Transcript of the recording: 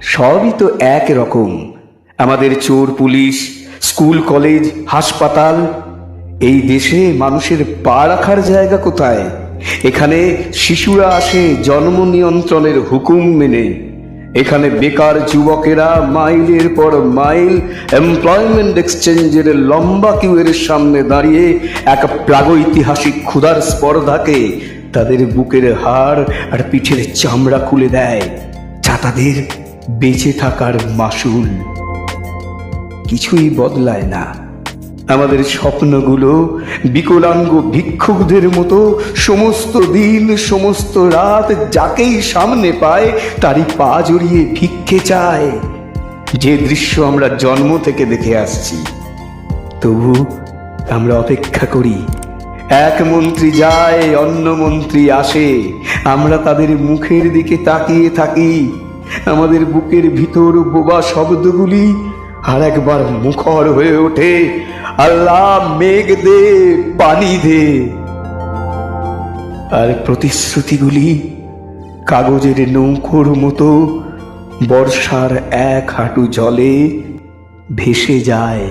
সবই তো এক রকম। আমাদের চোর পুলিশ, স্কুল কলেজ, হাসপাতাল, এই দেশে মানুষের পা রাখার জায়গা কোথায়? এখানে শিশুরা আসে জন্ম নিয়ন্ত্রণের হুকুম মেনে। এখানে বেকার যুবকেরা মাইলের পর মাইল এমপ্লয়মেন্ট এক্সচেঞ্জের লম্বা কিউয়ের সামনে দাঁড়িয়ে এক প্রাগৈতিহাসিক ক্ষুধার স্পর্ধাকে তাদের বুকের হাড় আর পিঠের চামড়া খুলে দেয়। যা তাদের বেঁচে থাকার মাসুল। কিছুই বদলায় না। আমাদের স্বপ্নগুলো বিকলাঙ্গ ভিক্ষুকদের মতো সমস্ত দিন, সমস্ত রাত যাকেই সামনে পায়, তারই পা জড়িয়ে ভিক্ষে চায়। যে দৃশ্য আমরা জন্ম থেকে দেখে আসছি, তবু আমরা অপেক্ষা করি। এক মন্ত্রী যায়, অন্য মন্ত্রী আসে। আমরা তাদের মুখের দিকে তাকিয়ে থাকি। আমাদের বুকের ভিতর বোবা শব্দগুলি আর একবার মুখর হয়ে ওঠে। আল্লাহ মেঘ দে, পানি দে। আর প্রতিশ্রুতিগুলি কাগজের নৌকোর মতো বর্ষার এক হাঁটু জলে ভেসে যায়।